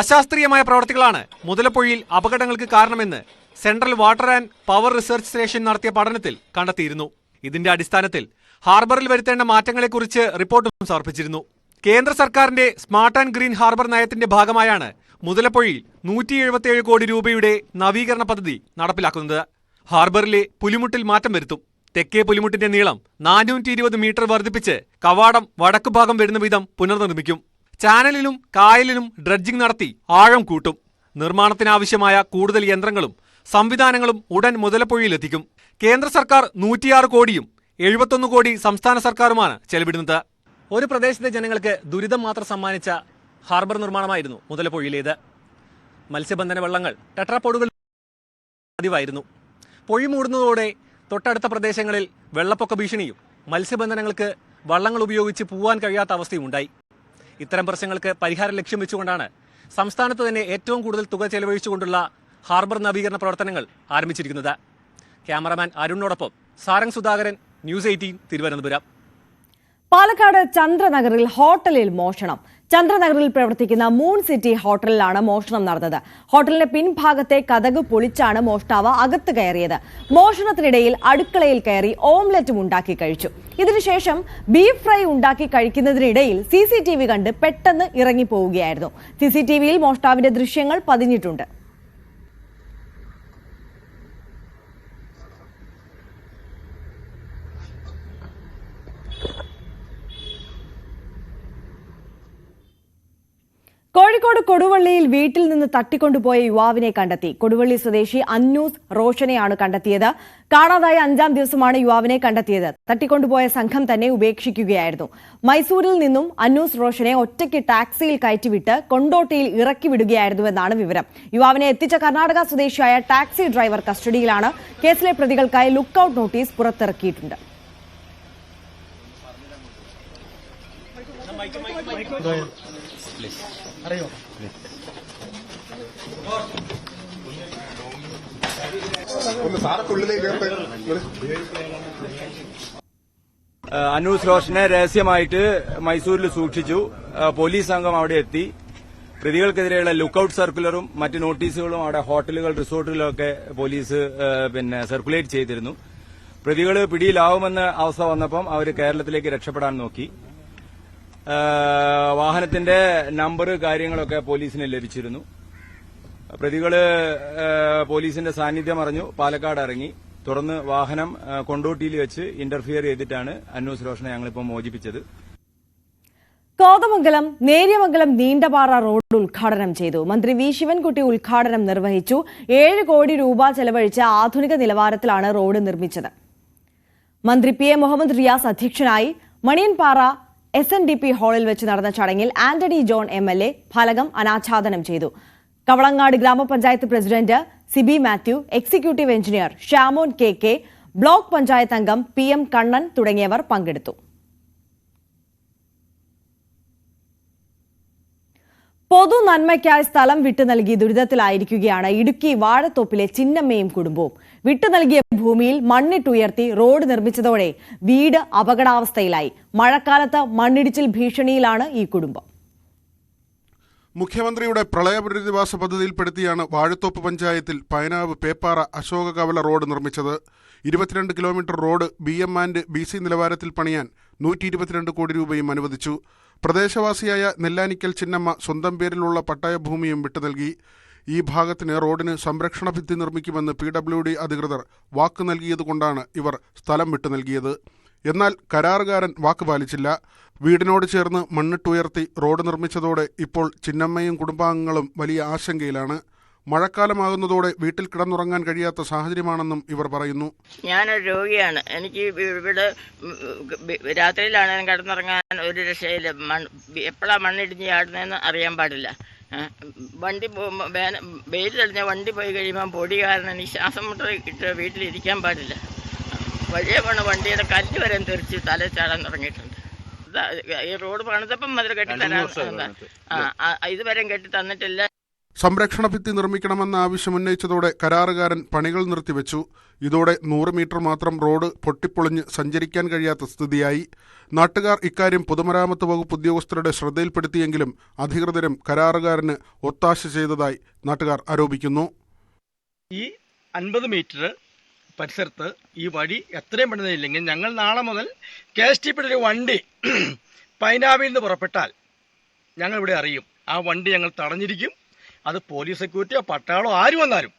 അശാസ്ത്രീയമായ പ്രവർത്തികളാണ് മുതലപ്പൊഴിയിൽ അപകടങ്ങൾക്ക് കാരണമെന്ന് central water and power research station നടത്തിയ പഠനത്തിൽ കണ്ടെത്തിയിരുന്നു. ഇതിന്റെ അടിസ്ഥാനത്തിൽ ഹാർബറിൽ വരുത്തേണ്ട മാറ്റങ്ങളെക്കുറിച്ച് റിപ്പോർട്ടും സമർപ്പിച്ചിരുന്നു. കേന്ദ്ര സർക്കാരിന്റെ സ്മാർട്ട് ആൻഡ് ഗ്രീൻ ഹാർബർ നയത്തിന്റെ ഭാഗമായാണ് മുതലപ്പൊഴിയിൽ നൂറ്റി എഴുപത്തിയേഴ് കോടി രൂപയുടെ നവീകരണ പദ്ധതി നടപ്പിലാക്കുന്നത്. ഹാർബറിലെ പുലിമുട്ടിൽ മാറ്റം വരുത്തും. തെക്കേ പുലിമുട്ടിന്റെ നീളം നാനൂറ്റി ഇരുപത് മീറ്റർ വർദ്ധിപ്പിച്ച് കവാടം വടക്കു ഭാഗം വരുന്ന വിധം പുനർനിർമ്മിക്കും. ചാനലിലും കായലിലും ഡ്രഡ്ജിംഗ് നടത്തി ആഴം കൂട്ടും. നിർമ്മാണത്തിനാവശ്യമായ കൂടുതൽ യന്ത്രങ്ങളും സംവിധാനങ്ങളും ഉടൻ മുതലപ്പൊഴിയിലെത്തിക്കും. കേന്ദ്ര സർക്കാർ നൂറ്റിയാറ് കോടിയും എഴുപത്തൊന്ന് കോടി സംസ്ഥാന സർക്കാരുമാണ് ചെലവിടുന്നത്. ഒരു പ്രദേശത്തെ ജനങ്ങൾക്ക് ദുരിതം മാത്രം സമ്മാനിച്ച ഹാർബർ നിർമ്മാണമായിരുന്നു മുതലപ്പൊഴിയിലേത്. മത്സ്യബന്ധന വെള്ളങ്ങൾ ടെട്രാപോഡുകൾ പതിവായിരുന്നു. പൊഴി മൂടുന്നതോടെ തൊട്ടടുത്ത പ്രദേശങ്ങളിൽ വെള്ളപ്പൊക്ക ഭീഷണിയും മത്സ്യബന്ധനങ്ങൾക്ക് വള്ളങ്ങൾ ഉപയോഗിച്ച് പോവാൻ കഴിയാത്ത അവസ്ഥയും ഉണ്ടായി. ഇത്തരം പ്രശ്നങ്ങൾക്ക് പരിഹാരം ലക്ഷ്യം വെച്ചുകൊണ്ടാണ് സംസ്ഥാനത്ത് തന്നെ ഏറ്റവും കൂടുതൽ തുക ചെലവഴിച്ചുകൊണ്ടുള്ള ഹാർബർ നവീകരണ പ്രവർത്തനങ്ങൾ ആരംഭിച്ചിരിക്കുന്നത്. ക്യാമറമാൻ അരുണിനോടൊപ്പം സാരംഗ് സുധാകരൻ ന്യൂസ് എയ്റ്റീൻ തിരുവനന്തപുരം. പാലക്കാട് ചന്ദ്രനഗറിൽ ഹോട്ടലിൽ മോഷണം. ചന്ദ്രനഗറിൽ പ്രവർത്തിക്കുന്ന മൂൺ സിറ്റി ഹോട്ടലിലാണ് മോഷണം നടന്നത്. ഹോട്ടലിന്റെ പിൻഭാഗത്തെ കഥക് പൊളിച്ചാണ് മോഷ്ടാവ് അകത്ത് കയറിയത്. മോഷണത്തിനിടയിൽ അടുക്കളയിൽ കയറി ഓംലറ്റും ഉണ്ടാക്കി കഴിച്ചു. ഇതിനുശേഷം ബീഫ് ഫ്രൈ ഉണ്ടാക്കി കഴിക്കുന്നതിനിടയിൽ സി സി ടി വി കണ്ട് പെട്ടെന്ന് ഇറങ്ങിപ്പോവുകയായിരുന്നു. സി സി ടി വിയിൽ മോഷ്ടാവിന്റെ ദൃശ്യങ്ങൾ പതിഞ്ഞിട്ടുണ്ട്. കോഴിക്കോട് കൊടുവള്ളിയിൽ വീട്ടിൽ നിന്ന് തട്ടിക്കൊണ്ടുപോയ യുവാവിനെ കണ്ടെത്തി. കൊടുവള്ളി സ്വദേശി അന്നൂസ് റോഷനെയാണ് കണ്ടെത്തിയത്. കാണാതായ അഞ്ചാം ദിവസമാണ് യുവാവിനെ കണ്ടെത്തിയത്. തട്ടിക്കൊണ്ടുപോയ സംഘം തന്നെ ഉപേക്ഷിക്കുകയായിരുന്നു. മൈസൂരിൽ നിന്നും അന്നൂസ് റോഷനെ ഒറ്റയ്ക്ക് ടാക്സിയിൽ കയറ്റിവിട്ട് കൊണ്ടോട്ടിയിൽ ഇറക്കി വിടുകയായിരുന്നുവെന്നാണ് വിവരം. യുവാവിനെ എത്തിച്ച കർണാടക സ്വദേശിയായ ടാക്സി ഡ്രൈവർ കസ്റ്റഡിയിലാണ്. കേസിലെ പ്രതികൾക്കായി ലുക്കൌട്ട് നോട്ടീസ് പുറത്തിറക്കിയിട്ടുണ്ട്. അനൂസ് റോഷനെ രഹസ്യമായിട്ട് മൈസൂരിൽ സൂക്ഷിച്ചു. പോലീസ് സംഘം അവിടെ എത്തി. പ്രതികൾക്കെതിരെയുള്ള ലുക്കൌട്ട് സർക്കുലറും മറ്റ് നോട്ടീസുകളും അവിടെ ഹോട്ടലുകൾ റിസോർട്ടുകളിലൊക്കെ പോലീസ് പിന്നെ സർക്കുലേറ്റ് ചെയ്തിരുന്നു. പ്രതികൾ പിടിയിലാവുമെന്ന അവസ്ഥ വന്നപ്പം അവർ കേരളത്തിലേക്ക് രക്ഷപ്പെടാൻ നോക്കി. വാഹനത്തിന്റെ നമ്പർ കാര്യങ്ങളൊക്കെ പോലീസിന് ലഭിച്ചിരുന്നു. പ്രതികൾ പോലീസിന്റെ സാന്നിധ്യം അറിഞ്ഞു. പാലക്കാട് ഇറങ്ങി. തുടർന്ന് വാഹനം കൊണ്ടോട്ടിയിൽ വെച്ച് ഇന്റർഫിയർ ചെയ്തിട്ടാണ് അന്നൂസ് റോഷനെ ഞങ്ങളിപ്പോൾ മോചിപ്പിച്ചത്. കോതമംഗലം നേര്യമംഗലം നീണ്ടപാറ റോഡ് ഉദ്ഘാടനം ചെയ്തു. മന്ത്രി വി. ശിവൻകുട്ടി ഉദ്ഘാടനം നിർവഹിച്ചു. ഏഴ് കോടി രൂപ ചെലവഴിച്ച് ആധുനിക നിലവാരത്തിലാണ് റോഡ് നിർമ്മിച്ചത്. മന്ത്രി പി. എ. മുഹമ്മദ് റിയാസ് അധ്യക്ഷനായി Maniyanpara S N D P ഹാളിൽ വെച്ച് നടന്ന ചടങ്ങിൽ Antony John M L A ഫലകം അനാച്ഛാദനം ചെയ്തു. കവളങ്ങാട് ഗ്രാമപഞ്ചായത്ത് president Siby Mathew executive engineer Shamon K K block panchayat അംഗം പി എം കണ്ണൻ തുടങ്ങിയവർ പങ്കെടുത്തു. പൊതു നന്മയ്ക്കായി സ്ഥലം വിട്ടു നൽകി ദുരിതത്തിലായിരിക്കുകയാണ് ഇടുക്കി വാഴത്തോപ്പിലെ ചിന്നമ്മയും കുടുംബവും. വിട്ടു നൽകിയ ഭൂമിയിൽ മണ്ണിട്ടുയർത്തി റോഡ് നിർമ്മിച്ചതോടെ വീട് അപകടാവസ്ഥയിലായി. മഴക്കാലത്ത് മണ്ണിടിച്ചിൽ ഭീഷണിയിലാണ് ഈ കുടുംബം. മുഖ്യമന്ത്രിയുടെ പ്രളയ പുനരധിവാസ പദ്ധതിയിൽപ്പെടുത്തിയാണ് വാഴത്തോപ്പ് പഞ്ചായത്തിൽ പയനാവ് പേപ്പാറ അശോക കവല റോഡ് നിർമ്മിച്ചത്. ഇരുപത്തിരണ്ട് kilometre road B M and B C നിലവാരത്തിൽ പണിയാൻ നൂറ്റി ഇരുപത്തിരണ്ട് കോടി രൂപയും അനുവദിച്ചു. പ്രദേശവാസിയായ നെല്ലാനിക്കൽ ചിന്നമ്മ സ്വന്തം പേരിലുള്ള പട്ടയഭൂമിയും ഭൂമിയും വിട്ടു നൽകി. ഈ ഭാഗത്തിന് റോഡിന് സംരക്ഷണ ഭിത്തി നിർമ്മിക്കുമെന്ന് പി ഡബ്ല്യു ഡി അധികൃതർ വാക്ക് നൽകിയതുകൊണ്ടാണ് ഇവർ സ്ഥലം വിട്ടു നൽകിയത്. എന്നാൽ കരാറുകാരൻ വാക്ക് പാലിച്ചില്ല. വീടിനോട് ചേർന്ന് മണ്ണിട്ടുയർത്തി റോഡ് നിർമ്മിച്ചതോടെ ഇപ്പോൾ ചിന്നമ്മയും കുടുംബാംഗങ്ങളും വലിയ ആശങ്കയിലാണ്. മഴക്കാലമാകുന്നതോടെ വീട്ടിൽ കിടന്നുറങ്ങാൻ കഴിയാത്ത സാഹചര്യമാണെന്നും ഇവർ പറയുന്നു. ഞാനൊരു രോഗിയാണ്. എനിക്ക് ഇവിടെ രാത്രിയിലാണ് കിടന്നുറങ്ങാൻ ഒരു രക്ഷയില്ല. മൺ എപ്പോഴാണ് മണ്ണിടിഞ്ഞ് ചാടുന്നതെന്ന് അറിയാൻ പാടില്ല. വണ്ടി വേന വെയിൽ തെളിഞ്ഞ വണ്ടി പോയി കഴിയുമ്പോൾ പൊടി കാരണം എനിക്ക് ശ്വാസം മുട്ട ഇട്ട് വീട്ടിലിരിക്കാൻ പാടില്ല. വലിയ പോണ വണ്ടിയുടെ കല്ല് വരെ തെറിച്ച് തല ചാടാൻ തുടങ്ങിയിട്ടുണ്ട്. ഈ റോഡ് പണിതപ്പം മുതൽ കെട്ടി തരാൻ ഇതുവരെയും കെട്ടി തന്നിട്ടില്ല. സംരക്ഷണ ഭിത്തി നിർമ്മിക്കണമെന്ന ആവശ്യം ഉന്നയിച്ചതോടെ കരാറുകാരൻ പണികൾ നിർത്തിവെച്ചു. ഇതോടെ നൂറ് മീറ്റർ മാത്രം റോഡ് പൊട്ടിപ്പൊളിഞ്ഞ് സഞ്ചരിക്കാൻ കഴിയാത്ത സ്ഥിതിയായി. നാട്ടുകാർ ഇക്കാര്യം പൊതുമരാമത്ത് വകുപ്പ് ഉദ്യോഗസ്ഥരുടെ ശ്രദ്ധയിൽപ്പെടുത്തിയെങ്കിലും അധികൃതരും കരാറുകാരന് ഒത്താശ ചെയ്തതായി നാട്ടുകാർ ആരോപിക്കുന്നു. ഈ അൻപത് മീറ്റർ പരിസരത്ത് ഈ വഴി എത്രയും പെട്ടെന്ന് ഇല്ലെങ്കിൽ ഞങ്ങൾ നാളെ മുതൽ കെ എസ് ടി പിയുടെ വണ്ടി പൈനാവിൽ നിന്ന് പുറപ്പെട്ടാൽ ഞങ്ങൾ ഇവിടെ അറിയും. ആ വണ്ടി ഞങ്ങൾ തടഞ്ഞിരിക്കും. അത് പോലീസ് സെക്യൂരിറ്റിയോ പട്ടാളോ ആര് വന്നാലും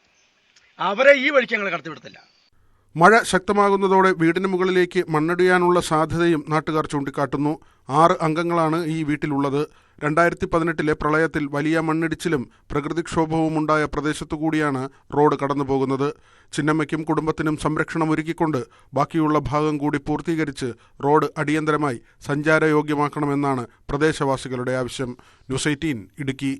അവരെ ഈ വഴിക്ക് ഞങ്ങൾ കടത്തിവിടത്തില്ല. മഴ ശക്തമാകുന്നതോടെ വീടിന് മുകളിലേക്ക് മണ്ണിടിയാനുള്ള സാധ്യതയും നാട്ടുകാർ ചൂണ്ടിക്കാട്ടുന്നു. ആറ് അംഗങ്ങളാണ് ഈ വീട്ടിലുള്ളത്. രണ്ടായിരത്തി പതിനെട്ടിലെ പ്രളയത്തിൽ വലിയ മണ്ണിടിച്ചിലും പ്രകൃതിക്ഷോഭവും ഉണ്ടായ പ്രദേശത്തുകൂടിയാണ് റോഡ് കടന്നുപോകുന്നത്. ചിന്നമ്മയ്ക്കും കുടുംബത്തിനും സംരക്ഷണം ഒരുക്കിക്കൊണ്ട് ബാക്കിയുള്ള ഭാഗം കൂടി പൂർത്തീകരിച്ച് റോഡ് അടിയന്തരമായി സഞ്ചാരയോഗ്യമാക്കണമെന്നാണ് പ്രദേശവാസികളുടെ ആവശ്യം. News eighteen Idukki.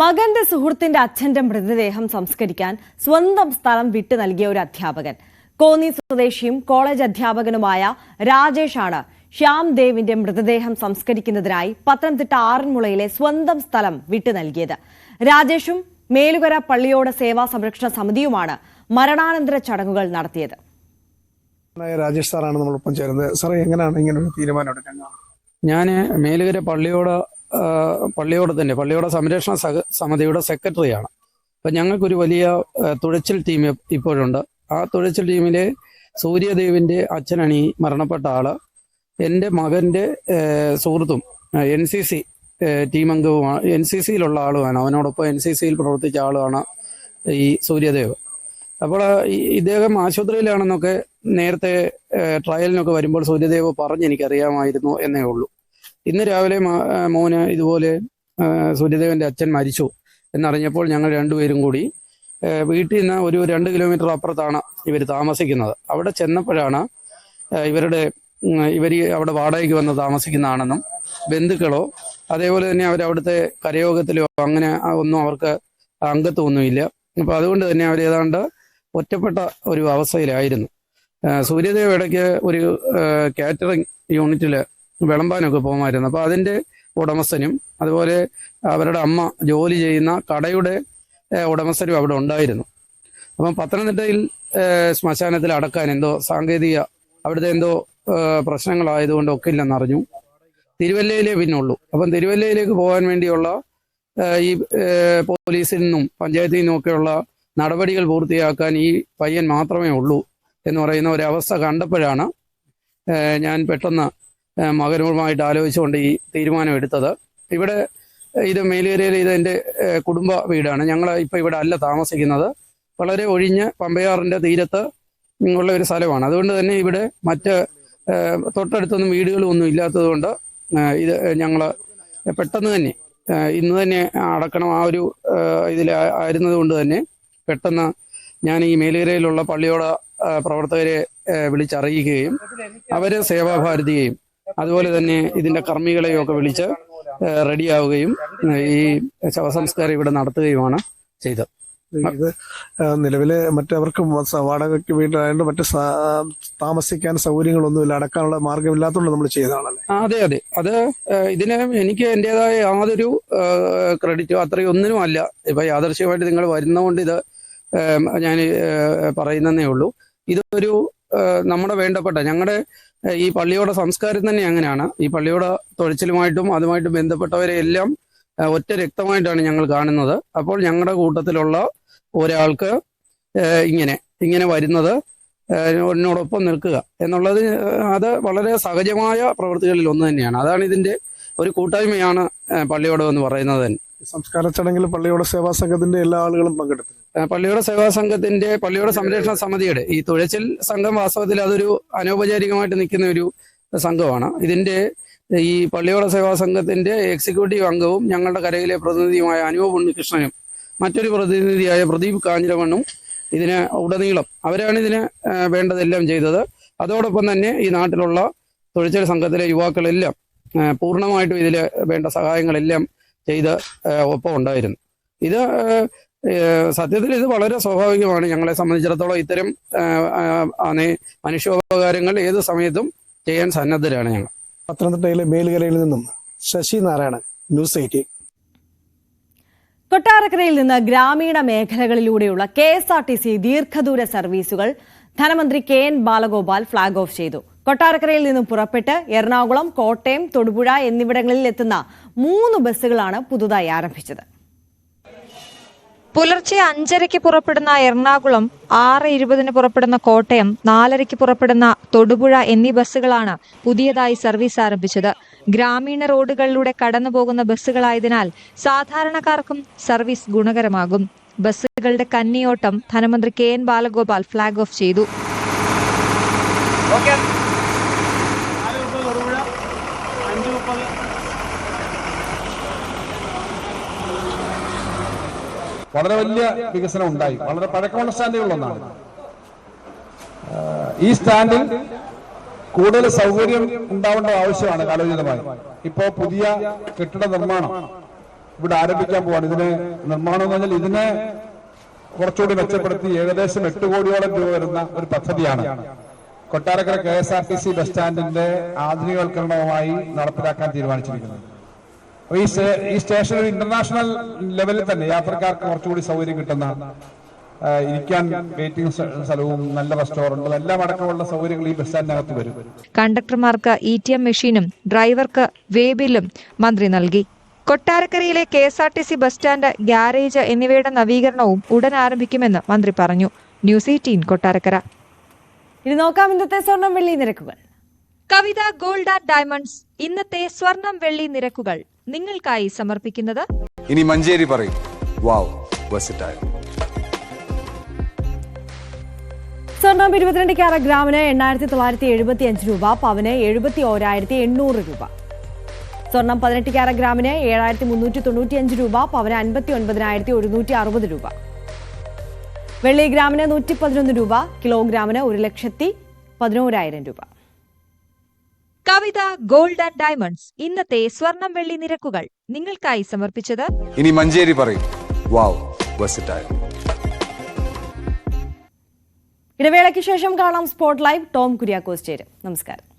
മകന്റെ സുഹൃത്തിന്റെ അച്ഛന്റെ മൃതദേഹം സംസ്കരിക്കാൻ സ്വന്തം സ്ഥലം വിട്ടു നൽകിയ ഒരു അധ്യാപകൻ. കോന്നി സ്വദേശിയും കോളേജ് അധ്യാപകനുമായ രാജേഷാണ് ശ്യാം ദേവിന്റെ മൃതദേഹം സംസ്കരിക്കുന്നതിനായി പത്തനംതിട്ട ആറന്മുളയിലെ സ്വന്തം സ്ഥലം വിട്ടു നൽകിയത്. രാജേഷും മേലുകര പള്ളിയോട് സേവാ സംരക്ഷണ സമിതിയുമാണ് മരണാനന്തര ചടങ്ങുകൾ നടത്തിയത്. രാജേഷ് സാറാണ് നമ്മളൊപ്പം ചേരുന്നത്. സാറേ എങ്ങനെയാണ് ഇങ്ങനെ ഒരു തീരുമാനം ഞാൻ മേലുകര പള്ളിയോട് പള്ളിയോട് തന്നെ പള്ളിയോട് സംരക്ഷണ സഹ- സമിതിയുടെ സെക്രട്ടറിയാണ്. അപ്പം ഞങ്ങൾക്കൊരു വലിയ തുഴച്ചിൽ ടീം ഇപ്പ- ഇപ്പോഴുണ്ട്. ആ തുഴച്ചിൽ ടീമിലെ സൂര്യദേവിന്റെ അച്ഛനണി മരണപ്പെട്ട ആൾ എന്റെ മകന്റെ സുഹൃത്തും എൻ സി സി ടീം അംഗവുമാണ് എൻ സി സിയിലുള്ള ആളുമാണ്. അവനോടൊപ്പം എൻ സി സിയിൽ പ്രവർത്തിച്ച ആളുമാണ് ഈ സൂര്യദേവ്. അപ്പോൾ ഇദ്ദേഹം ആശുപത്രിയിലാണെന്നൊക്കെ നേരത്തെ ട്രയലിനൊക്കെ വരുമ്പോൾ സൂര്യദേവ് പറഞ്ഞ് എനിക്കറിയാമായിരുന്നു എന്നേ ഉള്ളൂ. ഇന്ന് രാവിലെ മോന് ഇതുപോലെ സൂര്യദേവന്റെ അച്ഛൻ മരിച്ചു എന്നറിഞ്ഞപ്പോൾ ഞങ്ങൾ രണ്ടുപേരും കൂടി വീട്ടിൽ നിന്ന് ഒരു രണ്ട് കിലോമീറ്റർ അപ്പുറത്താണ് ഇവർ താമസിക്കുന്നത്. അവിടെ ചെന്നപ്പോഴാണ് ഇവരുടെ ഇവർ അവിടെ വാടകയ്ക്ക് വന്ന് താമസിക്കുന്നതാണെന്നും ബന്ധുക്കളോ അതേപോലെ തന്നെ അവർ അവിടുത്തെ കരയോഗത്തിലോ അങ്ങനെ ഒന്നും അവർക്ക് അംഗത്വമൊന്നുമില്ല അപ്പോൾ അതുകൊണ്ട് തന്നെ അവർ ഏതാണ്ട് ഒറ്റപ്പെട്ട ഒരു അവസ്ഥയിലായിരുന്നു. സൂര്യദേവ് ഇടയ്ക്ക് ഒരു കാറ്ററിംഗ് യൂണിറ്റിൽ വിളമ്പാനൊക്കെ പോകുമായിരുന്നു. അപ്പോൾ അതിന്റെ ഉടമസ്ഥനും അതുപോലെ അവരുടെ അമ്മ ജോലി ചെയ്യുന്ന കടയുടെ ഉടമസ്ഥരും അവിടെ ഉണ്ടായിരുന്നു. അപ്പം പത്തനംതിട്ടയിൽ ശ്മശാനത്തിൽ അടക്കാൻ എന്തോ സാങ്കേതിക അവിടുത്തെ എന്തോ പ്രശ്നങ്ങളായതുകൊണ്ട് ഒക്കെ ഇല്ലെന്നറിഞ്ഞു തിരുവല്ലയിലേ പിന്നുള്ളൂ. അപ്പം തിരുവല്ലയിലേക്ക് പോകാൻ വേണ്ടിയുള്ള ഈ പോലീസിൽ നിന്നും പഞ്ചായത്തിൽ നിന്നും ഒക്കെയുള്ള നടപടികൾ പൂർത്തിയാക്കാൻ ഈ പയ്യൻ മാത്രമേ ഉള്ളൂ എന്ന് പറയുന്ന ഒരവസ്ഥ കണ്ടപ്പോഴാണ് ഞാൻ പെട്ടെന്ന് മകനുമായിട്ട് ആലോചിച്ചുകൊണ്ട് ഈ തീരുമാനം എടുത്തത് ഇവിടെ ഇത് മേലുകരയിൽ ഇത് എന്റെ കുടുംബ വീടാണ്. ഞങ്ങൾ ഇപ്പോൾ ഇവിടെ അല്ല താമസിക്കുന്നത്. വളരെ ഒഴിഞ്ഞ് പമ്പയാറിന്റെ തീരത്ത് ഉള്ള ഒരു സ്ഥലമാണ്. അതുകൊണ്ട് തന്നെ ഇവിടെ മറ്റ് തൊട്ടടുത്തൊന്നും വീടുകളൊന്നും ഇല്ലാത്തതുകൊണ്ട് ഇത് ഞങ്ങൾ പെട്ടെന്ന് തന്നെ ഇന്ന് തന്നെ അടക്കണം ആ ഒരു ഇതിൽ ആയിരുന്നത് കൊണ്ട് തന്നെ പെട്ടെന്ന് ഞാൻ ഈ മേലേരയിലുള്ള പള്ളിയോട പ്രവർത്തകരെ വിളിച്ചറിയിക്കുകയും അവരെ സേവാഭാരതിയെയും അതുപോലെ തന്നെ ഇതിന്റെ കർമ്മികളെയും ഒക്കെ വിളിച്ച് റെഡിയാവുകയും ഈ ശവസംസ്കാരം ഇവിടെ നടത്തുകയുമാണ് ചെയ്തത്. ഇത് നിലവിലെ മറ്റവർക്കും വാടകയ്ക്ക് വീട്ടിലായതുകൊണ്ട് മറ്റ് താമസിക്കാൻ സൗകര്യങ്ങളൊന്നുമില്ല അടക്കാനുള്ള മാർഗമില്ലാത്തതുകൊണ്ട് നമ്മൾ ചെയ്തതാണല്ലേ അതെ അതെ. അത് ഇതിന് എനിക്ക് എന്റെതായ യാതൊരു ക്രെഡിറ്റോ അത്രയും ഒന്നിനും അല്ല. ഇപ്പൊ യാദർശ്യമായിട്ട് നിങ്ങൾ വരുന്നതുകൊണ്ട് ഇത് ഞാൻ പറയുന്നതേ ഉള്ളൂ. ഇതൊരു നമ്മുടെ വേണ്ടപ്പെട്ട ഞങ്ങളുടെ ഈ പള്ളിയുടെ സംസ്കാരം തന്നെ അങ്ങനെയാണ്. ഈ പള്ളിയുടെ തൊഴിച്ചിലുമായിട്ടും അതുമായിട്ട് ബന്ധപ്പെട്ടവരെ എല്ലാം ഒറ്റ രക്തമായിട്ടാണ് ഞങ്ങൾ കാണുന്നത്. അപ്പോൾ ഞങ്ങളുടെ കൂട്ടത്തിലുള്ള ഒരാൾക്ക് ഇങ്ങനെ ഇങ്ങനെ വരുന്നത് എന്നോടൊപ്പം നിൽക്കുക എന്നുള്ളത് അത് വളരെ സഹജമായ പ്രവൃത്തികളിൽ ഒന്ന് തന്നെയാണ്. അതാണ് ഇതിന്റെ ഒരു കൂട്ടായ്മയാണ് പള്ളിയോടം എന്ന് പറയുന്നത് തന്നെ. സംസ്കാര ചടങ്ങിൽ പള്ളിയുടെ സേവാ സംഘത്തിന്റെ എല്ലാ ആളുകളും പങ്കെടുത്തു. പള്ളിയുടെ സേവാ സംഘത്തിന്റെ പള്ളിയോട സംരക്ഷണ സമിതിയുടെ ഈ തുഴച്ചിൽ സംഘം വാസ്തവത്തിൽ അതൊരു അനൗപചാരികമായിട്ട് നിൽക്കുന്ന ഒരു സംഘമാണ്. ഇതിന്റെ ഈ പള്ളിയോട സേവാ സംഘത്തിന്റെ എക്സിക്യൂട്ടീവ് അംഗവും ഞങ്ങളുടെ കരയിലെ പ്രതിനിധിയുമായ അനൂപ് ഉണ്ണികൃഷ്ണനും മറ്റൊരു പ്രതിനിധിയായ പ്രദീപ് കാഞ്ഞിരമണ്ണും ഇതിന് ഉടനീളം അവരാണ് ഇതിന് വേണ്ടതെല്ലാം ചെയ്തത്. അതോടൊപ്പം തന്നെ ഈ നാട്ടിലുള്ള തൊഴിച്ചിൽ സംഘത്തിലെ യുവാക്കളെല്ലാം പൂർണമായിട്ടും ഇതിൽ വേണ്ട സഹായങ്ങളെല്ലാം ചെയ്ത് ഒപ്പം ഉണ്ടായിരുന്നു ഇത് സത്യത്തിൽ ഇത് വളരെ സ്വാഭാവികമാണ്. ഞങ്ങളെ സംബന്ധിച്ചിടത്തോളം ഇത്തരം മനുഷ്യോപകാരങ്ങൾ ഏത് സമയത്തും ചെയ്യാൻ സന്നദ്ധരാണ് ഞങ്ങൾ. പത്തനംതിട്ടയിലെ മേലുകരയിൽ നിന്നും ശശി നാരായണൻ ന്യൂസ് എയ്റ്റീൻ. കൊട്ടാരക്കരയിൽ നിന്ന് ഗ്രാമീണ മേഖലകളിലൂടെയുള്ള K S R T C ദീർഘദൂര സർവീസുകൾ ധനമന്ത്രി K N Balagopal flag off ചെയ്തു. കൊട്ടാരക്കരയിൽ നിന്നും പുറപ്പെട്ട് എറണാകുളം കോട്ടയം തൊടുപുഴ എന്നിവിടങ്ങളിൽ എത്തുന്ന മൂന്ന് ബസ്സുകളാണ് പുതുതായി ആരംഭിച്ചത്. പുലർച്ചെ അഞ്ചരയ്ക്ക് പുറപ്പെടുന്ന എറണാകുളം ആറ് ഇരുപതിന് പുറപ്പെടുന്ന കോട്ടയം നാലരയ്ക്ക് പുറപ്പെടുന്ന തൊടുപുഴ എന്നീ ബസ്സുകളാണ് പുതിയതായി സർവീസ് ആരംഭിച്ചത്. ഗ്രാമീണ റോഡുകളിലൂടെ കടന്നുപോകുന്ന ബസ്സുകളായതിനാൽ സാധാരണക്കാർക്കും സർവീസ് ഗുണകരമാകും. ബസ്സുകളുടെ കന്നിയോട്ടം ധനമന്ത്രി K N Balagopal flag off ചെയ്തു. വളരെ വലിയ വികസനം ഉണ്ടായി. വളരെ പഴക്കമുള്ള സ്റ്റാൻഡുകളിലൊന്നാണ്. ഈ സ്റ്റാൻഡിൽ കൂടുതൽ സൗകര്യം ഉണ്ടാവേണ്ട ആവശ്യമാണ് കാലോചിതമായി. ഇപ്പോ പുതിയ കെട്ടിട നിർമ്മാണം ഇവിടെ ആരംഭിക്കാൻ പോവാണ്. ഇതിന് നിർമ്മാണം എന്ന് പറഞ്ഞാൽ ഇതിനെ കുറച്ചുകൂടി മെച്ചപ്പെടുത്തി ഏകദേശം എട്ട് കോടിയോളം രൂപ വരുന്ന ഒരു പദ്ധതിയാണ്. Kottarakkara K S R T C bus സ്റ്റാൻഡിന്റെ ആധുനികവൽക്കരണവുമായി നടപ്പിലാക്കാൻ തീരുമാനിച്ചിരിക്കുന്നത്. അപ്പൊ ഈ ഈ സ്റ്റേഷൻ ഒരു ഇന്റർനാഷണൽ ലെവലിൽ തന്നെ യാത്രക്കാർക്ക് കുറച്ചുകൂടി സൗകര്യം കിട്ടുന്ന ഇരിക്കാൻ വെയിറ്റിംഗ് സ്ഥലവും നല്ല റെസ്റ്റോറന്റും എല്ലാം അടക്കമുള്ള സൗകര്യങ്ങൾ ഈ ബസ് സ്റ്റാൻഡിനകത്ത് വരും. കണ്ടക്ടർമാർക്ക് ഇ ടി എം മെഷീനും ഡ്രൈവർക്ക് വേബിലും മന്ത്രി നൽകി. കൊട്ടാരക്കരയിലെ K S R T C bus stand garage എന്നിവയുടെ നവീകരണവും ഉടൻ ആരംഭിക്കുമെന്ന് മന്ത്രി പറഞ്ഞു. News eighteen Kottarakkara. ഇനി നോക്കാം ഇന്നത്തെ സ്വർണം വെള്ളി നിരക്കുകൾ. Kavitha gold and diamonds. ഇന്നത്തെ സ്വർണം വെള്ളി നിരക്കുകൾ. നിങ്ങൾക്കായി സമർപ്പിക്കുന്നത് ഇനി മഞ്ചേരി പറയും. വാവ് സ്വർണം ഇരുപത്തിരണ്ട് ക്യാരറ്റ് ഗ്രാമിന് എണ്ണായിരത്തി തൊള്ളായിരത്തി എഴുപത്തി അഞ്ച് രൂപ പവന് എഴുപത്തി ഓരായിരത്തി എണ്ണൂറ് രൂപ. സ്വർണം പതിനെട്ട് ക്യാരറ്റ് ഗ്രാമിന് ഏഴായിരത്തി മുന്നൂറ്റി തൊണ്ണൂറ്റി അഞ്ച് രൂപ പവന് അൻപത്തി ഒൻപതിനായിരത്തി ഒരുന്നൂറ്റി അറുപത് രൂപ. വെള്ളി ഗ്രാമിന് നൂറ്റി പതിനൊന്ന് രൂപ കിലോഗ്രാമിന് ഒരു ലക്ഷത്തി പതിനോരായിരം രൂപ. കവിത ഗോൾഡ് ആൻഡ് ഡയമണ്ട്സ് ഇന്നത്തെ സ്വർണം വെള്ളി നിരക്കുകൾ നിങ്ങൾക്കായി സമർപ്പിച്ചത് ഇനി മഞ്ചേരി പറയും. വാവ് ഇടവേളയ്ക്ക് ശേഷം കാണാം സ്പോട്ട് ലൈവ് ടോം കുര്യാക്കോസ് ചേരും. നമസ്കാരം.